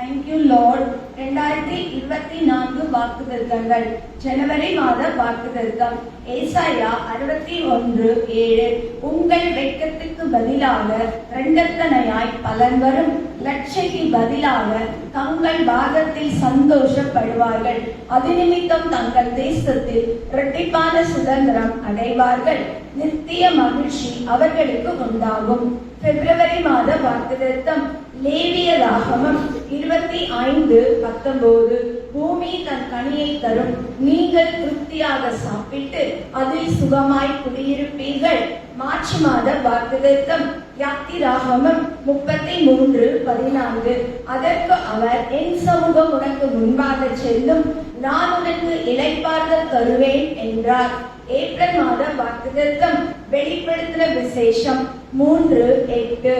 Thank you Lord இரண்டாயிரத்தி இருபத்தி நான்கு வாக்கு திருத்தங்கள். ஜனவரி மாத வாக்கு திருத்தம். ஏசாயா அறுபத்தி ஒன்று ஏழு. உங்கள் வெட்கத்துக்கு பதிலாக ரெண்டத்தனையாய் பலன் வரும். லட்சைக்கு பதிலாக தங்கள் பாகத்தில் சந்தோஷப்படுவார்கள். அது நிமித்தம் தங்கள் தேசத்தில் இரட்டிப்பான சுதந்திரம் அடைவார்கள். நித்திய மகிழ்ச்சி அவர்களுக்கு உண்டாகும். பிப்ரவரி மாத வாக்கு திருத்தம். லேவிய ராகமம். இருபத்தி ஐந்து பத்தொன்பது பூமி தன் கனியை தரும். நீங்கள் திருப்தியாக சாப்பிட்டு அதில் சுகமாய் குடியிருப்பீர்கள். மார்ச் மாத வாக்குதத்தம் யாத்தி ராகமம் முப்பத்தி மூன்று பதினான்கு. அதற்கு அவர் என் சமூகம் உனக்கு முன்பாக செல்லும். நான் உனக்கு இளைப்பாறுதல் தருவேன் என்றார். ஏப்ரல் மாத வாக்குதத்தம் வெளிப்படுத்தின விசேஷம் மூன்று எட்டு.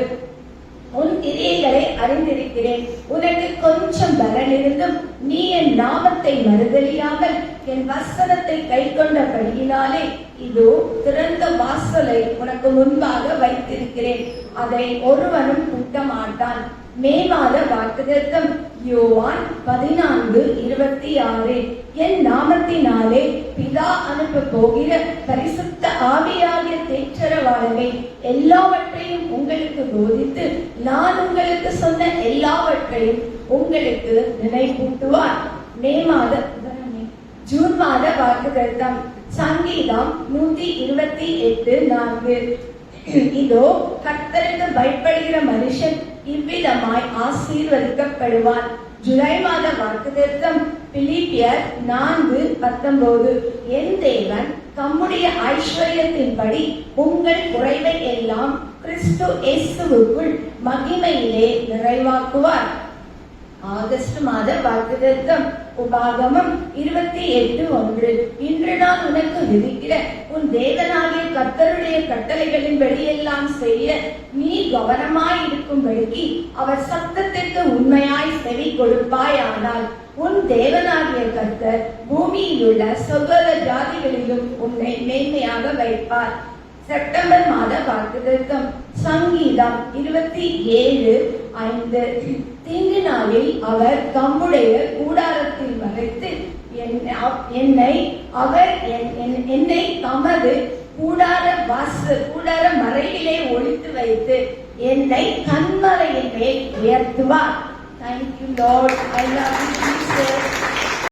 உன் கிரியைகளை அறிந்திருக்கிறேன். உனக்கு கொஞ்சம் பலன் இருந்தும் நீ என் நாமத்தை மறுதலியாமல் என் வசனத்தை கை கொண்டபடியினாலே இதோ திறந்த வாசலை உனக்கு முன்பாக வைத்திருக்கிறேன். அதை ஒருவனும் கூட்ட மாட்டான் மே மாத வாக்குதத்தம் யோவான் பதினான்கு இருபத்தி ஆறு என் நாமத்தினாலே பிதா அனுப்ப போகிற பரிசுத்த ஆவியாகிய தேற்றரவாளனை எல்லாவற்றையும் உங்களுக்கு போதித்து நான் உங்களுக்கு சொன்ன எல்லாவற்றையும் உங்களுக்கு நினைவூட்டுவார் மே மாத ஜூன் மாத வாக்குதத்தம் சங்கீதம் நூத்தி இருபத்தி எட்டு நான்கு. இதோ கர்த்தருக்கு பயப்படுகிற மனுஷன் இவ்விதமாய் ஆசீர்வதிக்கப்படுவான். ஜூலை மாத வாக்குத்தத்தம் பிலிப்பியர் நான்கு பத்தொன்பது. என் தேவன் தம்முடைய ஐஸ்வர்யத்தின்படி உங்கள் குறைவை எல்லாம் கிறிஸ்து இயேசுவுக்குள் மகிமையிலே நிறைவாக்குவார். ஆகஸ்ட் மாத வாக்குதத்தம் உபாகமம் இருபத்தி எட்டு ஒன்று. இன்று நான் உனக்கு விதிக்கிற உன் தேவனாகிய கர்த்தருடைய கட்டளைகளின் வெளியெல்லாம் செய்ய நீ கவனமாய் இருக்கும்படிக்கு அவர் சத்தத்திற்கு உண்மையாய் செவி கொடுப்பாயானால் உன் தேவனாகிய கர்த்தர் பூமியில் உள்ள சகல ஜாதிகளிலும் உன்னை மேன்மையாக வைப்பார். செப்டம்பர் மாத வாக்குதர்க்கம் சங்கீதம் இருபத்தி ஏழு ஐந்து. தீங்கு நாளில் அவர் தம்முடைய கூடாரத்தில் மறைத்து என்னை- என்னை அவர் என்- என்- என்னை தமது கூடார வாச கூடார மறையிலே ஒழித்து வைத்து என்னை கண்மறையிலே உயர்த்துவார். Thank you Lord I love you